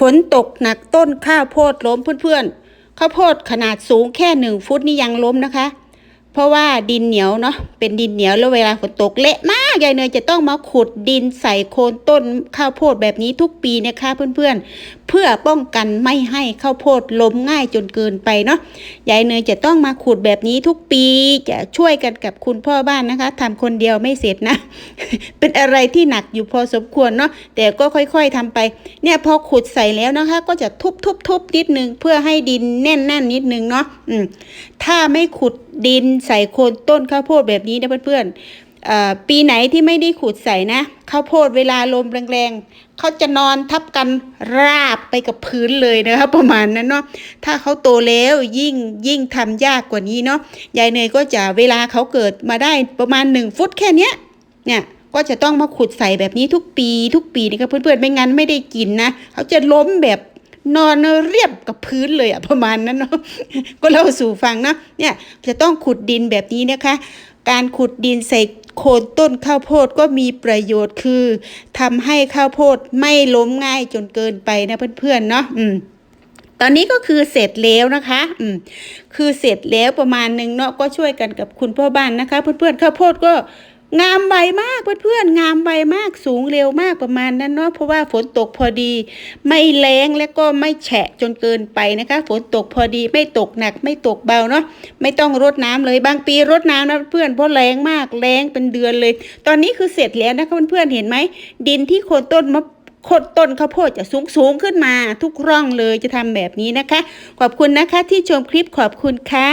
ฝนตกหนักต้นข้าวโพดล้มเพื่อนๆข้าวโพดขนาดสูงแค่หนึ่งฟุตนี่ยังล้มนะคะ เพราะว่าดินเหนียวเนาะเป็นดินเหนียวแล้วเวลาฝนตกเละมากยายเนยจะต้องมาขุดดินใส่โคนต้นข้าวโพดแบบนี้ทุกปีนะคะเพื่อนๆ เพื่อป้องกันไม่ให้ข้าวโพดล้มง่ายจนเกินไปเนาะยายเนยจะต้องมาขุดแบบนี้ทุกปีจะช่วยกันกับคุณพ่อบ้านนะคะทำคนเดียวไม่เสร็จนะ เป็นอะไรที่หนักอยู่พอสมควรเนาะแต่ก็ค่อยๆทำไป เนี่ยพอขุดใส่แล้วนะคะ ก็จะทุบๆๆนิดนึงเพื่อให้ดินแน่นๆนิดนึงเนาะอืมถ้าไม่ขุดดินใส่โคนต้นข้าวโพดแบบนี้นะเพื่อนๆอ่อปีไหนที่ไม่ได้ขุดใส่นะข้าวโพดเวลาลมแรงๆเขาจะนอนทับกันราบไปกับพื้นเลยนะคะประมาณนั้นเนาะถ้าเขาโตแล้วยิ่งยิ่งทำยากกว่านี้เนาะยายเนยก็จะเวลาเขาเกิดมาได้ประมาณหนึ่งฟุตแค่เนี้ยเนี่ยก็จะต้องมาขุดใส่แบบนี้ทุกปี ทุกปีนะครับเพื่อนๆไม่งั้นไม่ได้กินนะเขาจะล้มแบบ นอนเรียบกับพื้นเลยอะประมาณนั้นเนาะก็เล่าสู่ฟังนะเนี่ยจะต้องขุดดินแบบนี้นะคะ การขุดดินใส่โคนต้นข้าวโพดก็มีประโยชน์คือทำให้ข้าวโพดไม่ล้มง่ายจนเกินไปนะเพื่อนๆเนาะอืมตอนนี้ก็คือเสร็จแล้วนะคะ อืม คือเสร็จแล้วประมาณหนึ่งเนาะก็ช่วยกันกับคุณพ่อบ้านนะคะ เพื่อนๆข้าวโพดก็ งามใบมากเพื่อนๆงามใบมากสูงเร็วมากประมาณนั้นเนาะเพราะว่าฝนตกพอดี ไม่แรงและก็ไม่แฉะจนเกินไปนะคะ ฝนตกพอดีไม่ตกหนักไม่ตกเบาเนาะไม่ต้องรดน้ำเลยบางปีรดน้ำนะเพื่อนเพราะแรงมากแรงเป็นเดือนเลย ตอนนี้คือเสร็จแล้วนะคะเพื่อนๆเห็นไหมดินที่โคนต้นมะโคดต้นข้าวโพดจะสูงสูงขึ้นมา ทุกร่องเลยจะทำแบบนี้นะคะ ขอบคุณนะคะที่ชมคลิปขอบคุณค่ะ